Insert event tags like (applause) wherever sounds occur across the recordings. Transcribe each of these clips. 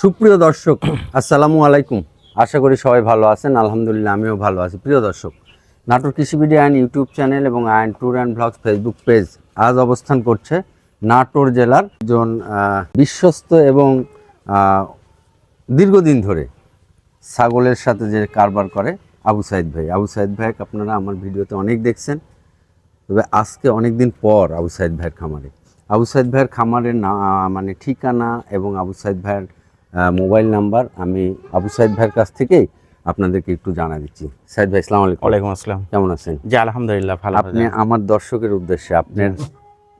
সুপ্রিয় দর্শক আসসালামু আলাইকুম। আশা করি সবাই ভালো আছেন। আলহামদুলিল্লাহ আমিও ভালো আছি। প্রিয় দর্শক নাটোর কৃষিবিডি আইন ইউটিউব চ্যানেল এবং আইন tour and vlogs Facebook page আজ অবস্থান করছে নাটোর জেলার আহ, বিশ্বস্ত এবং দীর্ঘদিন ধরে ছাগলের সাথে যে কারবার করে আবু সাইদ ভাই। আবু সাইদ ভাই আপনারা আমার ভিডিওতে অনেক দেখছেন তবে আজকে অনেক দিন পর আবু সাইদ ভাইয়ের খামারে। আবু সাইদ ভাইয়ের খামারের না মানে ঠিকানা এবং আবু সাইদ ভাইয়ের মোবাইল নাম্বার আমি আবু সাইদ ভাইয়ের কাছ থেকেই আপনাদেরকে একটু জানা দিচ্ছি। সাইদ ভাই সালাম আলাইকুম। ওয়ালাইকুম আসসালাম। কেমন আছেন? জি আলহামদুলিল্লাহ ভালো আপনি আমার দর্শকের উদ্দেশ্যে আপনার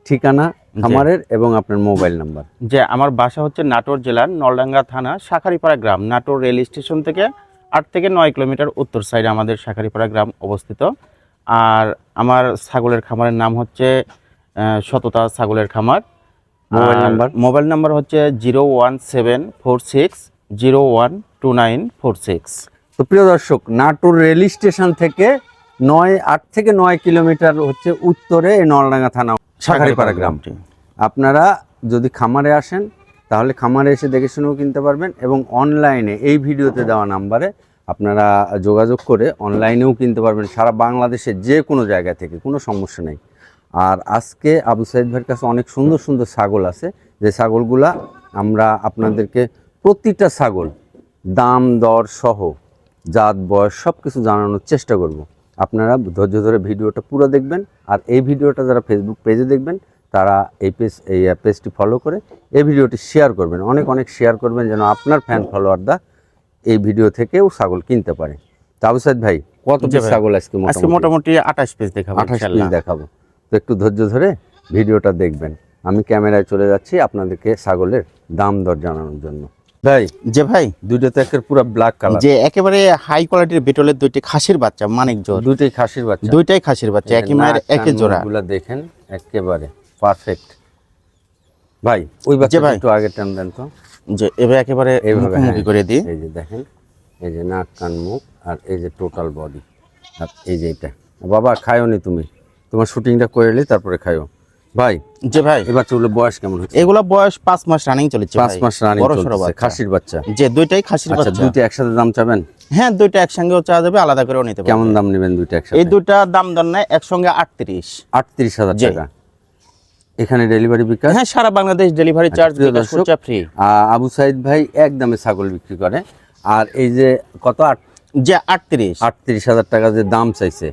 ঠিকানা খামারের এবং আপনার মোবাইল নাম্বার। যে আমার বাসা হচ্ছে নাটোর জেলার নলডাঙ্গা থানা শাখারিপাড়া গ্রাম নাটোর রেল স্টেশন থেকে আট থেকে নয় কিলোমিটার উত্তর সাইডে আমাদের শাখারিপাড়া গ্রাম অবস্থিত। আর আমার ছাগলের খামারের নাম হচ্ছে সততা ছাগলের খামার। Mobile number? মোবাইল নাম্বার হচ্ছে zero one seven four six zero one two nine four six. তো প্রিয় দর্শক নাটোর রেল স্টেশন থেকে নয় আট থেকে নয় কিলোমিটার হচ্ছে উত্তরে এই নলডাঙ্গা থানা শাখারিপাড়া গ্রামটি। আপনারা যদি খামারে আসেন তাহলে খামারে এসে দেখে শুনেও কিনতে পারবেন এবং অনলাইনে এই ভিডিওতে দেওয়া নাম্বারে আপনারা যোগাযোগ করে অনলাইনেও কিনতে পারবেন। সারা বাংলাদেশের যে কোনো জায়গা থেকে কোনো সমস্যা নেই। আর আজকে আবু সাইদ ভাইয়ের কাছে অনেক সুন্দর সুন্দর ছাগল আছে। যে ছাগলগুলা আমরা আপনাদেরকে প্রতিটা ছাগল দাম দর সহ জাত বয়স সব কিছু জানানোর চেষ্টা করব। আপনারা ধৈর্য ধরে ভিডিওটা পুরো দেখবেন আর এই ভিডিওটা যারা ফেসবুক পেজে দেখবেন তারা এই পেজ এই পেজটি ফলো করে এই ভিডিওটি শেয়ার করবেন। অনেক অনেক শেয়ার করবেন যেন আপনার ফ্যান ফলোয়াররা এই ভিডিও থেকেও ছাগল কিনতে পারে। তাবু সাইদ ভাই কত ছাগল আজকে আজকে মোটামুটি? আঠাশ পিস দেখাবো আঠাশ পিস ইনশাল্লাহ। দেখাবো। তো একটু ধৈর্য ধরে ভিডিওটা দেখবেন। আমি ক্যামেরায় চলে যাচ্ছি আপনাদেরকে ছাগলের দাম দর জানানোর জন্য। ভাই যে ভাই দুইটা তো একের পুরো ব্ল্যাক কালার যে একেবারে হাই কোয়ালিটির বিটলের দুইটি খাসির বাচ্চা মানিক জোর দুইটাই খাসির বাচ্চা। দুইটাই খাসির বাচ্চা একই মায়ের একই জোড়া। গুলা দেখেন একেবারে পারফেক্ট ভাই ওই বাচ্চা ভাই। একটু আগে টান দেন তো। যে এবার একেবারে এইভাবে হ্যাঁ। করে দিই। এই যে দেখেন এই যে নাক কান মুখ আর এই যে টোটাল বডি আর এই যে এটা। বাবা খায়ও নি তুমি? তোমার শুটিংটা করে এলি তারপরে খায়ও ভাই যে ভাই। এই বাচ্চাগুলো বয়স কেমন হচ্ছে? এগুলা বয়স পাঁচ মাস রানিং চলেছে পাঁচ। মাস রানিং বাচ্চা। খাসির বাচ্চা। যে দুইটাই খাসির আচ্ছা বাচ্চা। দুইটা একসাথে দাম চাবেন? হ্যাঁ দুইটা একসঙ্গেও চাওয়া যাবে আলাদা করেও নিতে কেমন দাম নেবেন দুইটা একসাথে? এই দুইটা দাম দর নেয় একসঙ্গে আটত্রিশ। আটত্রিশ হাজার টাকা। এখানে ডেলিভারি বিকাশ? হ্যাঁ সারা বাংলাদেশ ডেলিভারি চার্জ দর্শক, ফ্রি আবু সাইদ ভাই এক দামে ছাগল বিক্রি করে। আর এই যে কত? আট যে আটত্রিশ। আটত্রিশ হাজার টাকা যে দাম চাইছে।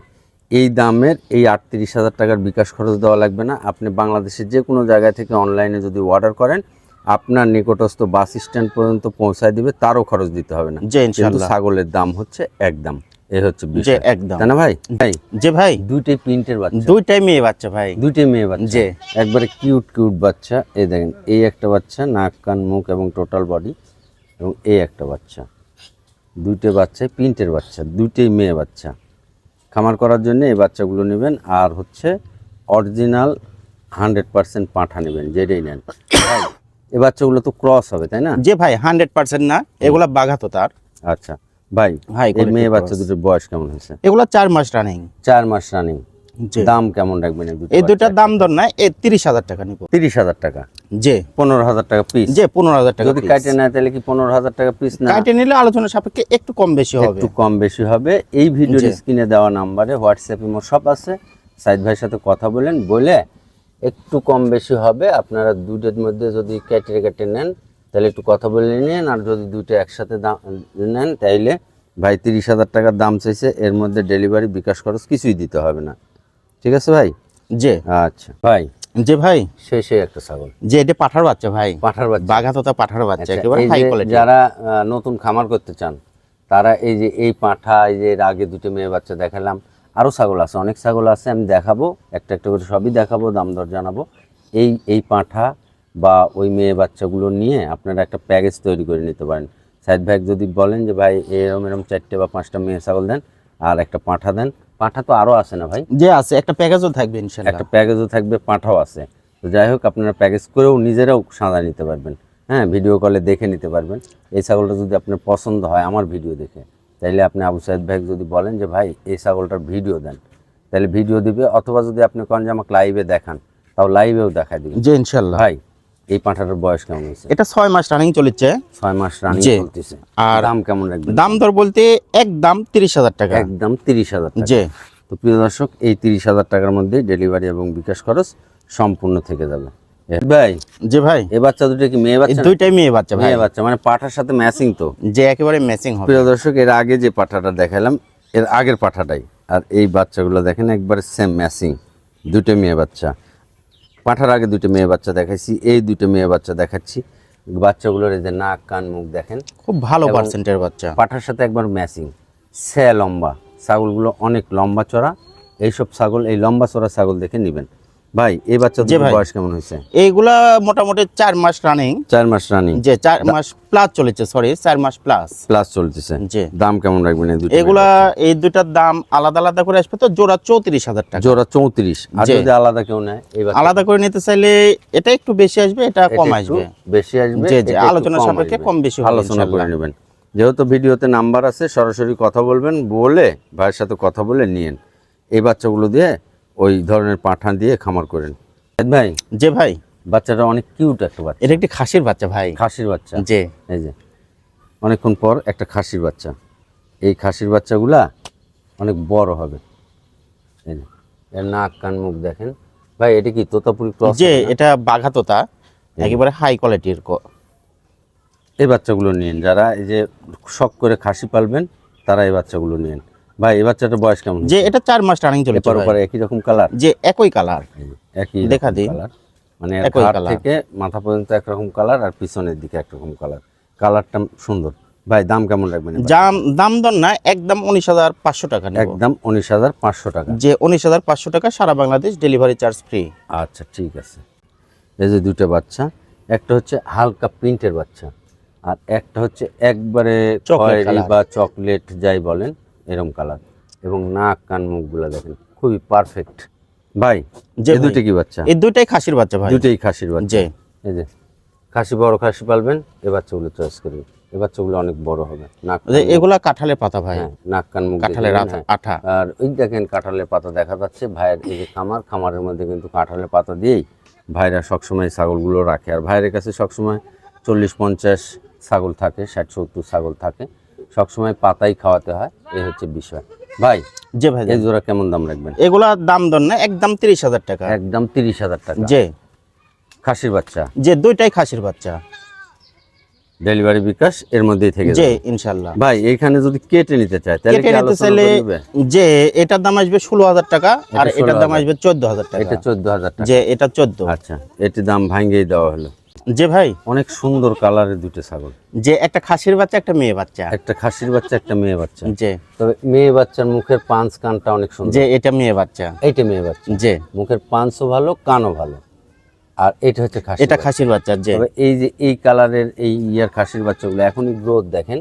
এই দামের এই আটত্রিশ হাজার টাকার বিকাশ খরচ দেওয়া লাগবে না। আপনি বাংলাদেশের যে কোনো জায়গা থেকে অনলাইনে যদি অর্ডার করেন আপনার নিকটস্থ বাস স্ট্যান্ড পর্যন্ত পৌঁছায় দিবে তারও খরচ দিতে হবে না। যে কিন্তু ছাগলের দাম হচ্ছে এক দাম এই হচ্ছে যে একদম। না ভাই? ভাই যে ভাই। দুইটাই প্রিন্টের বাচ্চা। দুইটাই মেয়ে বাচ্চা ভাই। দুইটাই মেয়ে বাচ্চা। যে। একবারে কিউট কিউট বাচ্চা। এই দেখেন এই একটা বাচ্চা নাক কান মুখ এবং টোটাল বডি এবং এই একটা বাচ্চা। দুইটা বাচ্চাই প্রিন্টের বাচ্চা। দুইটাই মেয়ে বাচ্চা। খামার করার জন্য এই বাচ্চাগুলো নেবেন আর হচ্ছে অরিজিনাল হান্ড্রেড পার্সেন্ট পাঁঠা নেবেন যেটাই নেন। এ এই বাচ্চাগুলো তো ক্রস হবে তাই না? যে ভাই হান্ড্রেড পার্সেন্ট না এগুলো বাঘাতো তার। আচ্ছা ভাই ভাই মেয়ে বাচ্চা দুটোর বয়স কেমন হয়েছে? এগুলো চার মাস রানিং চার মাস রানিং দাম কেমন রাখবেন এই দুটো এই দুইটার দাম দর নাই এই তিরিশ হাজার টাকা নিব। তিরিশ হাজার টাকা? যে পনেরো হাজার টাকা পিস যে পনেরো হাজার টাকা যদি কাটে নেয় তাহলে কি পনেরো হাজার টাকা পিস না? কাটে নিলে আলোচনা সাপেক্ষে একটু কম বেশি হবে। একটু কম বেশি হবে। এই ভিডিওর। স্ক্রিনে দেওয়া নাম্বারে হোয়াটসঅ্যাপ ইমো সব আছে। সাইদ ভাইয়ের সাথে কথা বলেন বলে একটু কম বেশি হবে। আপনারা দুটোর মধ্যে যদি কেটে কেটে নেন তাহলে একটু কথা বলে নেন। আর যদি দুটো একসাথে দাম নেন তাইলে ভাই তিরিশ হাজার টাকার দাম চাইছে। এর মধ্যে ডেলিভারি বিকাশ খরচ কিছুই দিতে হবে না। ঠিক আছে ভাই? যে। আচ্ছা। ভাই যে ভাই? সে সে একটা ছাগল। যে এটা পাঠার বাচ্চা ভাই। পাঠার বাচ্চা। বাঘা তোতা পাঠার বাচ্চা আচ্ছা, একেবারে হাই কোয়ালিটি যারা নতুন খামার করতে চান তারা এই যে এই পাঁঠা এই যে আগে দুটো মেয়ে বাচ্চা দেখালাম আরও ছাগল আছে অনেক ছাগল আছে আমি দেখাবো একটা একটা করে সবই দেখাবো দাম দর জানাব। এই এই পাঁঠা বা ওই মেয়ে বাচ্চাগুলো নিয়ে আপনারা একটা প্যাকেজ তৈরি করে নিতে পারেন। সাইদ ভাই যদি বলেন যে ভাই এরম এরম চারটে বা পাঁচটা মেয়ে ছাগল দেন আর একটা পাঁঠা দেন পাঁঠা তো আরও আছে না ভাই? যে আছে একটা প্যাকেজও থাকবে ইনশাআল্লাহ একটা প্যাকেজও থাকবে পাঁঠাও আছে। তো যাই হোক আপনারা প্যাকেজ করেও নিজেরাও সাঁদা নিতে পারবেন। হ্যাঁ ভিডিও কলে দেখে নিতে পারবেন। এই ছাগলটা যদি আপনার পছন্দ হয় আমার ভিডিও দেখে। তাইলে আপনি আবু সাইদ ভাই যদি বলেন যে ভাই এই ছাগলটার ভিডিও দেন। তাহলে ভিডিও দিবে অথবা যদি আপনি কন যে আমাকে লাইভে দেখান তাও লাইভেও দেখা দিবে যে ইনশাআল্লাহ ভাই এই পাঁঠাটার বয়স কেমন হয়েছে? এটা ছয় মাস রানিং চলেছে। ছয় মাস রানিং জি। চলতেছে। আর দাম কেমন রাখবেন? দাম দর বলতে একদম তিরিশ হাজার টাকা। একদম তিরিশ হাজার যে তো প্রিয় দর্শক এই তিরিশ হাজার টাকার মধ্যে ডেলিভারি এবং বিকাশ খরচ সম্পূর্ণ থেকে যাবে। ভাই যে ভাই। এই বাচ্চা দুটো কি মেয়ে বাচ্চা? দুইটাই মেয়ে বাচ্চা ভাই। মেয়ে বাচ্চা মানে পাঠার সাথে ম্যাচিং তো? যে একেবারে ম্যাচিং হবে। প্রিয় দর্শক এর আগে যে পাঠাটা দেখালাম এর আগের পাঠাটাই। আর এই বাচ্চাগুলো দেখেন একবারে সেম ম্যাচিং দুটো মেয়ে বাচ্চা। পাঠার আগে দুটো মেয়ে বাচ্চা দেখাইছি এই দুটো মেয়ে বাচ্চা দেখাচ্ছি। বাচ্চাগুলোর এই যে নাক কান মুখ দেখেন। খুব ভালো পার্সেন্টের বাচ্চা। পাঠার সাথে একবার ম্যাচিং সে লম্বা। ছাগলগুলো অনেক লম্বা চড়া। এইসব ছাগল এই লম্বা চড়া ছাগল দেখে নেবেন। ভাই এই বাচ্চা জি ভাই। বয়স কেমন হয়েছে? এইগুলা মোটামুটি চার মাস রানিং চার মাস রানিং যে চার মাস প্লাস চলেছে সরি চার মাস প্লাস প্লাস চলতেছে। জি। দাম কেমন রাখবেন এই দুটো এগুলা এই দুটার দাম আলাদা আলাদা করে আসবে তো জোড়া চৌত্রিশ হাজার টাকা। জোড়া চৌত্রিশ। আর যদি আলাদা কেউ নেয় আলাদা করে নিতে চাইলে এটা একটু বেশি আসবে এটা কম আসবে। বেশি আসবে জি, আলোচনা সাপেক্ষে কম বেশি আলোচনা করে নেবেন। যেহেতু ভিডিওতে নাম্বার আছে সরাসরি কথা বলবেন বলে ভাইয়ের সাথে কথা বলে নিয়েন। এই বাচ্চাগুলো দিয়ে ওই ধরনের পাঠা দিয়ে খামার করেন। ভাই? যে ভাই। বাচ্চাটা অনেক কিউট একটা বাচ্চা। এটা একটি খাসির বাচ্চা ভাই। খাসির বাচ্চা। যে এই যে অনেকক্ষণ পর একটা খাসির বাচ্চা। এই খাসির বাচ্চাগুলা অনেক বড় হবে। এই যে এর নাক কান মুখ দেখেন। ভাই এটা কি তোতাপুরি ক্রস যে এটা বাঘাতোতা একেবারে হাই কোয়ালিটির এই বাচ্চাগুলো নিন যারা এই যে শখ করে খাসি পালবেন তারা এই বাচ্চাগুলো নিন ভাই এই বাচ্চাটার বয়স কেমন যে এটা চার মাস রানিং চলেছে এপার ভাই। একই রকম কালার যে একই কালার একই দেখা দিই। কালার মানে একই colour। থেকে মাথা পর্যন্ত একরকম কালার আর পিছনের দিকে একরকম কালার কালারটা সুন্দর। ভাই দাম কেমন রাখবেন? দাম দাম দর না একদম উনিশ হাজার পাঁচশো টাকা একদম উনিশ হাজার পাঁচশো টাকা। যে উনিশ হাজার পাঁচশো টাকা সারা বাংলাদেশ ডেলিভারি চার্জ ফ্রি আচ্ছা ঠিক আছে। এই যে দুটো বাচ্চা একটা হচ্ছে হালকা প্রিন্টের বাচ্চা আর একটা হচ্ছে একবারে colour। বা চকলেট যাই বলেন। এরকম কালার এবং নাক কান মুখগুলো দেখেন খুবই পারফেক্ট ভাই যে দুটো কি বাচ্চা? এই দুইটাই খাসির বাচ্চা ভাই। দুটোই খাসির বাচ্চা। যে এই যে খাসি বড় খাসি পালবেন এই বাচ্চাগুলো চয়েস করবেন। এই বাচ্চাগুলো অনেক বড় হবে নাক এগুলা কাঁঠালের পাতা ভাই। হ্যাঁ, নাক কান মুখ কাঁঠালের হ্যাঁ। আঠা। আর ওই দেখেন কাঁঠালের পাতা দেখা যাচ্ছে ভাইয়ের এই যে খামার খামারের মধ্যে কিন্তু কাঁঠালের পাতা দিয়েই ভাইরা সবসময় ছাগলগুলো রাখে। আর ভাইয়ের কাছে সবসময় চল্লিশ পঞ্চাশ ছাগল থাকে ষাট সত্তর ছাগল থাকে। সবসময় পাতাই খাওয়াতে হয় এই হচ্ছে বিষয়। ভাই যে ভাই এই জোড়া কেমন দাম রাখবেন? এগুলা দাম দর না একদম তিরিশ হাজার টাকা। একদম তিরিশ হাজার টাকা। যে খাসির বাচ্চা? যে দুইটাই খাসির বাচ্চা। ডেলিভারি বিকাশ এর মধ্যেই থেকে যে যাবে। ইনশাল্লাহ। ভাই এইখানে যদি কেটে নিতে চায় তাহলে কেটে নিতে চাইলে যে এটার দাম আসবে ষোলো হাজার টাকা আর এটার দাম আসবে চোদ্দ হাজার টাকা। এটা চোদ্দ হাজার টাকা। যে এটা চোদ্দ। আচ্ছা এটি দাম ভাঙ্গেই দেওয়া হলো। যে ভাই অনেক সুন্দর কালারের দুটো ছাগল। যে একটা খাসির বাচ্চা একটা মেয়ে বাচ্চা। একটা খাসির বাচ্চা একটা মেয়ে বাচ্চা। যে। তবে মেয়ে বাচ্চার মুখের পাঁচ কানটা অনেক সুন্দর। যে এটা মেয়ে বাচ্চা। এইটা মেয়ে বাচ্চা। যে। মুখের পাঁচও ভালো কানও ভালো। আর এটা হচ্ছে খাসি এটা খাসির বাচ্চা যে। এই যে এই কালারের এই ইয়ার খাসির বাচ্চাগুলো এখনই গ্রোথ দেখেন।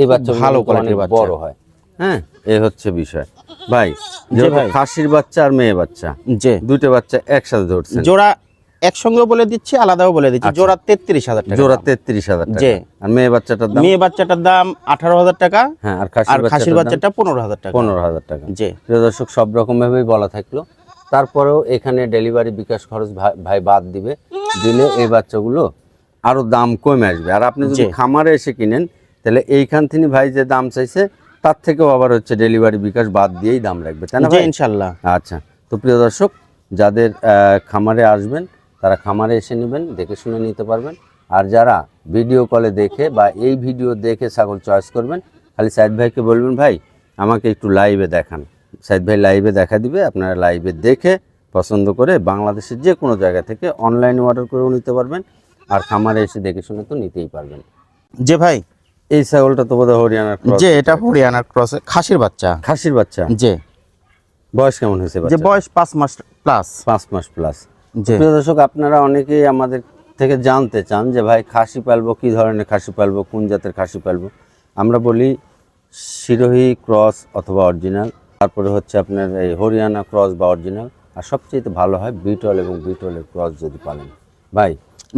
এই বাচ্চা ভালো কোয়ালিটির বাচ্চা। বড় হয়। হ্যাঁ এই হচ্ছে বিষয়। ভাই। খাসির বাচ্চা আর মেয়ে বাচ্চা যে। দুটো বাচ্চা একসাথে ধরছে জোড়া একসঙ্গে বলে দিচ্ছি আলাদাও বলে দিচ্ছি। জোড়া তেত্রিশ হাজার টাকা আচ্ছা। জোড়া তেত্রিশ হাজার জি। আর মেয়ে বাচ্চাটার দাম? মেয়ে বাচ্চাটার দাম আঠারো হাজার টাকা। হ্যাঁ আর খাসির বাচ্চাটা পনেরো হাজার টাকা। পনেরো হাজার টাকা। যে প্রিয় দর্শক সব রকম ভাবেই বলা থাকল। তারপরেও এখানে ডেলিভারি বিকাশ খরচ ভাই- বাদ দিবে। দিলে এই বাচ্চাগুলো আরও দাম কমে আসবে। আর আপনি যদি খামারে এসে কিনেন তাহলে এইখান থেকে ভাই যে দাম চাইছে তার থেকেও আবার হচ্ছে ডেলিভারি বিকাশ বাদ দিয়েই দাম রাখবে। তাই না ইনশাল্লাহ। আচ্ছা। তো প্রিয় দর্শক যাদের আহ, খামারে আসবেন তারা খামারে এসে নেবেন দেখে শুনে নিতে পারবেন। আর যারা ভিডিও কলে দেখে বা এই ভিডিও দেখে ছাগল চয়েস করবেন খালি সাইদ ভাইকে বলবেন ভাই আমাকে একটু লাইভে দেখান। সাইদ ভাই লাইভে দেখা দিবে আপনারা লাইভে দেখে পছন্দ করে বাংলাদেশের যে কোনো জায়গা থেকে অনলাইনে অর্ডার করেও নিতে পারবেন। আর খামারে এসে দেখে শুনে তো নিতেই পারবেন। যে ভাই এই ছাগলটা তো বোধহয় হরিয়ানার। যে এটা হরিয়ানার ক্রস খাসির বাচ্চা। খাসির বাচ্চা। যে। বয়স কেমন হয়েছে যে বয়স পাঁচ মাস প্লাস পাঁচ মাস প্লাস প্রিয় দর্শক আপনারা অনেকেই আমাদের থেকে জানতে চান যে ভাই খাসি পালবো কি ধরনের খাসি পালবো কোন জাতের খাসি পালবো? আমরা বলি সিরোহি ক্রস অথবা অরিজিনাল। তারপরে হচ্ছে আপনার এই হরিয়ানা ক্রস বা অরিজিনাল। আর সবচেয়ে ভালো হয় বিটল এবং বিটলের ক্রস যদি পালেন। ভাই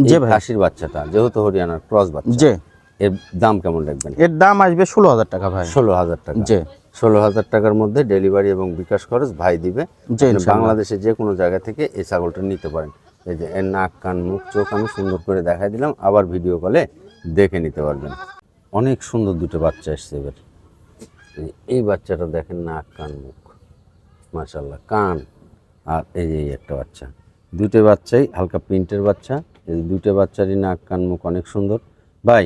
যে খাসির বাচ্চাটা যেহেতু হরিয়ানার ক্রস বাচ্চা যে এর দাম কেমন রাখবেন? এর দাম আসবে ষোলো হাজার টাকা ভাই। ষোলো হাজার টাকা। যে ষোলো হাজার টাকার মধ্যে ডেলিভারি এবং বিকাশ খরচ ভাই দিবে। বাংলাদেশে যে কোনো জায়গা থেকে এই ছাগলটা নিতে পারেন। এই যে এর নাক কান মুখ চোখ আমি সুন্দর করে দেখাই দিলাম আবার ভিডিও কলে দেখে নিতে পারবেন। অনেক সুন্দর দুটো বাচ্চা এসছে এবার। এই বাচ্চাটা দেখেন নাক কান মুখ। মাশাল্লাহ কান আর এই যে এই একটা বাচ্চা। দুটো বাচ্চাই হালকা প্রিন্টের বাচ্চা। এই দুটো বাচ্চারই নাক কান মুখ অনেক সুন্দর। ভাই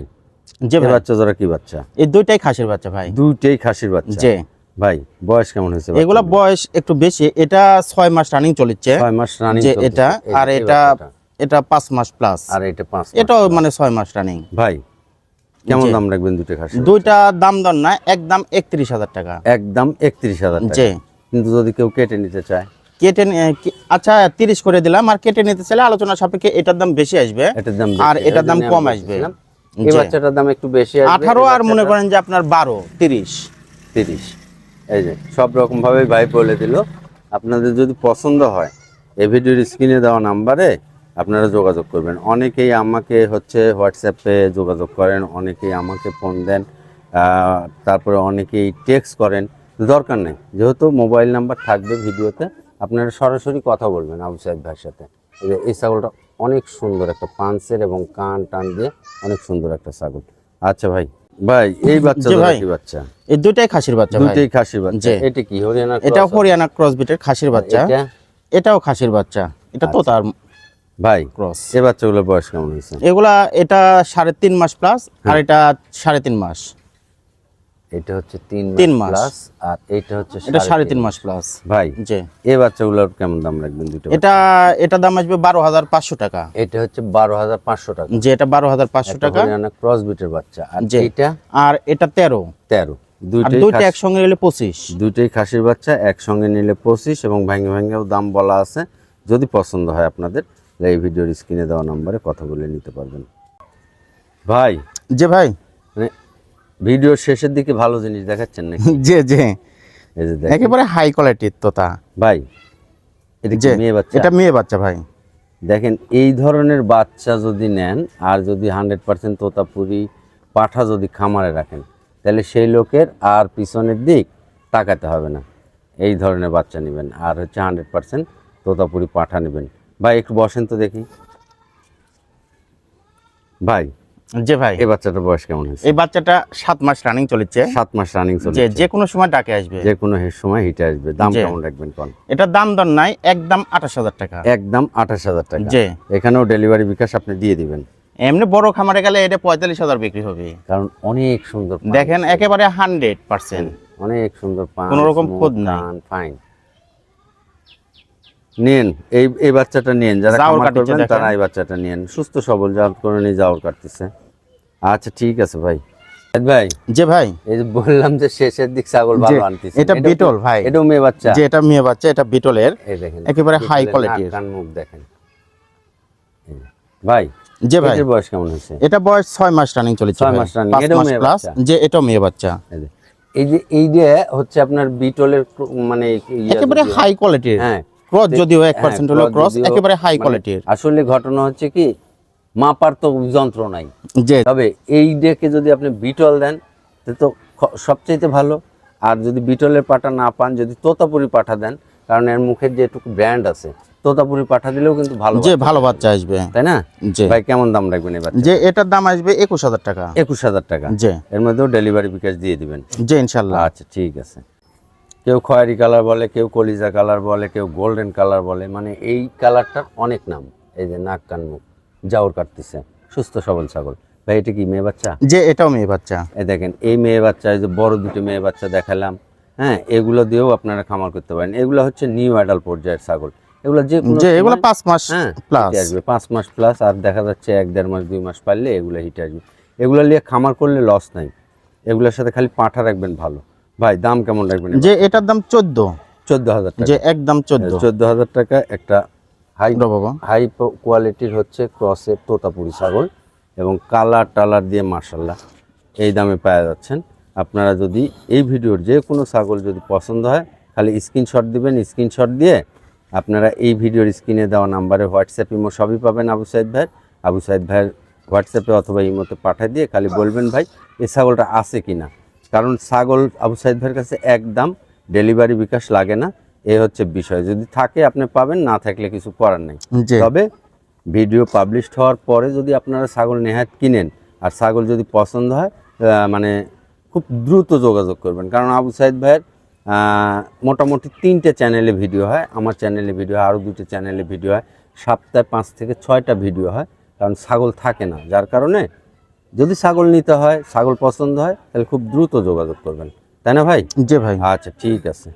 যে বাচ্চা জোড়া কি বাচ্চা? এই দুইটাই খাসির বাচ্চা ভাই। দুইটাই খাসির বাচ্চা। যে ভাই বয়স কেমন হয়েছে এগুলা বয়স একটু বেশি। এটা ছয় মাস রানিং চলেছে ছয় মাস রানিং যে এটা আর এটা এটা পাঁচ মাস প্লাস আর এটা পাঁচ। এটাও মানে ছয় মাস রানিং ভাই কেমন দাম রাখবেন দুটো খাসি দুইটা দাম দর না একদম একত্রিশ হাজার টাকা। একদম একত্রিশ হাজার টাকা। কিন্তু যদি কেউ কেটে নিতে চায়? কেটে আচ্ছা তিরিশ করে দিলাম আর কেটে নিতে চাইলে আলোচনা সাপেক্ষে এটার দাম বেশি আসবে। এটার দাম আর এটার দাম কম আসবে। এই বাচ্চাটার দাম একটু বেশি আঠারো আর মনে করেন যে আপনার বারো। তিরিশ তিরিশ। এই যে সব রকম ভাবে ভাই বলে দিল। আপনাদের যদি পছন্দ হয় এই ভিডিওর স্ক্রিনে দেওয়া নাম্বারে আপনারা যোগাযোগ করবেন। অনেকেই আমাকে হচ্ছে হোয়াটসঅ্যাপে যোগাযোগ করেন অনেকেই আমাকে ফোন দেন তারপরে অনেকেই টেক্সট করেন। দরকার নেই যেহেতু মোবাইল নাম্বার থাকবে ভিডিওতে আপনারা সরাসরি কথা বলবেন আবু সাহেব ভাইয়ের সাথে। এই ছাগলটা অনেক সুন্দর একটা পাঞ্চের এবং কান টান দিয়ে অনেক সুন্দর একটা ছাগল। আচ্ছা ভাই ভাই এই বাচ্চা। কি এই দুইটাই খাসির বাচ্চা ভাই। দুইটাই খাসির বাচ্চা। এটা কি হরিয়ানা এটাও হরিয়ানা ক্রস বিটের খাসির বাচ্চা। এটা? এটাও খাসির বাচ্চা। এটা তো তার ভাই ক্রস এই বাচ্চাগুলোর বয়স কেমন হয়েছে? এগুলা এটা সাড়ে তিন মাস প্লাস আর এটা সাড়ে তিন মাস। এটা হচ্ছে তিন তিন মাস আর এটা হচ্ছে এটা সাড়ে তিন মাস প্লাস ভাই জি। এই বাচ্চাগুলোর কেমন দাম রাখবেন দুটো এটা এটা দাম আসবে বারো হাজার পাঁচশো টাকা। এটা হচ্ছে বারো হাজার পাঁচশো টাকা। যে এটা বারো হাজার পাঁচশো টাকা। ক্রস বিটের বাচ্চা। আর। এটা? আর এটা তেরো। তেরো। দুইটা একসঙ্গে নিলে পঁচিশ। দুইটাই খাসির বাচ্চা একসঙ্গে নিলে পঁচিশ এবং ভেঙে ভেঙেও দাম বলা আছে। যদি পছন্দ হয় আপনাদের এই ভিডিওর স্ক্রিনে দেওয়া নম্বরে কথা বলে নিতে পারবেন। ভাই যে ভাই। ভিডিওর শেষের দিকে ভালো জিনিস দেখাচ্ছেন নাকি? (laughs) যে দেখেন। একেবারে হাই কোয়ালিটির তোতা। ভাই এটা মেয়ে বাচ্চা? এটা মেয়ে বাচ্চা ভাই। দেখেন এই ধরনের বাচ্চা যদি নেন আর যদি হান্ড্রেড পার্সেন্ট তোতাপুরি পাঠা যদি খামারে রাখেন তাহলে সেই লোকের আর পিছনের দিক তাকাতে হবে না। এই ধরনের বাচ্চা নেবেন আর হচ্ছে হান্ড্রেড পার্সেন্ট তোতাপুরি পাঠা নেবেন। ভাই একটু বসেন তো দেখি। ভাই যে ভাই। এই বাচ্চাটার বয়স কেমন হয়েছে? এই বাচ্চাটা সাত মাস রানিং চলেছে। সাত মাস রানিং চলে যে কোনো সময় ডাকে আসবে। যে কোনো সময় হিটে আসবে। দাম কেমন রাখবেন কোন? এটার দাম দর নাই একদম আঠাশ হাজার টাকা। একদম আঠাশ হাজার টাকা। যে এখানেও ডেলিভারি বিকাশ আপনি দিয়ে দিবেন। এমনি বড় খামারে গেলে এটা পঁয়তাল্লিশ হাজার বিক্রি হবে। কারণ অনেক সুন্দর দেখেন একেবারে হান্ড্রেড পার্সেন্ট অনেক সুন্দর কোনো রকম নাই। কান, ফাইন নেন এই এই বাচ্চাটা নেন। যারা খামার করবেন তারা এই বাচ্চাটা নেন। সুস্থ সবল জাত করে নিয়ে যাওয়ার কাটতেছে। আচ্ছা ঠিক আছে ভাই। ভাই যে ভাই। এই যে বললাম যে শেষের দিক ছাগল ভালো আনতেছে। এটা বিটল ভাই। এটাও মেয়ে বাচ্চা? যে এটা মেয়ে বাচ্চা এটা বিটলের। এই দেখেন একেবারে high নাক, কান মুখ দেখেন। ভাই যে ভাই এটার বয়স কেমন হয়েছে? এটা বয়স ছয় মাস রানিং চলেছে ছয় ভাই। মাস running, এটা মেয়ে প্লাস বাচ্চা। যে এটা মেয়ে বাচ্চা। এই যে এই যে হচ্ছে আপনার বিটলের মানে একেবারে হাই কোয়ালিটির হ্যাঁ। ক্রস যদিও এক হ্যাঁ, পার্সেন্ট হলো ক্রস একেবারে হাই মানে কোয়ালিটির আসলে ঘটনা হচ্ছে কি মাপার তো যন্ত্র নাই। যে তবে এই ডেকে যদি আপনি বিটল দেন তো সবচাইতে ভালো। আর যদি বিটলের পাটা না পান যদি তোতাপুরি পাঠা দেন কারণ এর মুখের যেটুকু ব্র্যান্ড আছে তোতাপুরি পাঠা দিলেও কিন্তু ভালো যে ভালো বাচ্চা আসবে। তাই না? যে ভাই কেমন দাম রাখবেন এবার? যে এটার দাম আসবে একুশ হাজার টাকা। একুশ হাজার টাকা। যে এর মধ্যেও ডেলিভারি বিকাশ দিয়ে দিবেন। যে ইনশাল্লাহ আচ্ছা ঠিক আছে। কেউ খয়েরি কালার বলে কেউ কলিজা কালার বলে কেউ গোল্ডেন কালার বলে মানে এই কালারটার অনেক নাম। এই যে নাক কান মুখ। জাউর কাটতেছে। সুস্থ সবল ছাগল। ভাই এটা কি মেয়ে বাচ্চা? যে এটাও মেয়ে বাচ্চা। এই দেখেন এই মেয়ে বাচ্চা এই যে বড় দুটো মেয়ে বাচ্চা দেখালাম হ্যাঁ এগুলো দিয়েও আপনারা খামার করতে পারেন। এগুলো হচ্ছে নিউ অ্যাডাল পর্যায়ের ছাগল। এগুলো যে যে এগুলো পাঁচ মাস হ্যাঁ প্লাস আসবে। পাঁচ মাস প্লাস আর দেখা যাচ্ছে এক দেড় মাস দুই মাস পারলে এগুলো হিটে আসবে। এগুলো নিয়ে খামার করলে লস নাই। এগুলোর সাথে খালি পাঠা রাখবেন ভালো। ভাই দাম কেমন রাখবেন যে এটার দাম চোদ্দ। চোদ্দ হাজার যে একদম চোদ্দ। চোদ্দ হাজার টাকা একটা হাই বাবা। হাই কোয়ালিটির হচ্ছে ক্রসের তোতাপুরি ছাগল এবং কালার টালার দিয়ে মার্শাল্লাহ এই দামে পাওয়া যাচ্ছেন। আপনারা যদি এই ভিডিওর যে কোনো ছাগল যদি পছন্দ হয় খালি স্ক্রিনশট দিবেন স্ক্রিনশট দিয়ে আপনারা এই ভিডিওর স্ক্রিনে দেওয়া নাম্বারে হোয়াটসঅ্যাপ ইমো সবই পাবেন আবু সাইদ ভাইয়ের। আবু সাইদ ভাইয়ের হোয়াটসঅ্যাপে অথবা ইমোতে পাঠিয়ে দিয়ে খালি বলবেন ভাই এই ছাগলটা আছে কি না কারণ ছাগল আবু সাইদ ভাইয়ের কাছে একদম ডেলিভারি বিকাশ লাগে না। এ হচ্ছে বিষয়। যদি থাকে আপনি পাবেন না থাকলে কিছু করার নেই। যে তবে ভিডিও পাবলিশড হওয়ার পরে যদি আপনারা ছাগল নেহাত কিনেন আর ছাগল যদি পছন্দ হয় মানে খুব দ্রুত যোগাযোগ করবেন। কারণ আবু সাইদ ভাইয়ের মোটামুটি তিনটে চ্যানেলে ভিডিও হয়। আমার চ্যানেলে ভিডিও হয় আরও দুটো চ্যানেলে ভিডিও হয়। সপ্তাহে পাঁচ থেকে ছয়টা ভিডিও হয় কারণ ছাগল থাকে না। যার কারণে যদি ছাগল নিতে হয় ছাগল পছন্দ হয় তাহলে খুব দ্রুত যোগাযোগ করবেন। তাই না ভাই? জি ভাই। আচ্ছা ঠিক আছে।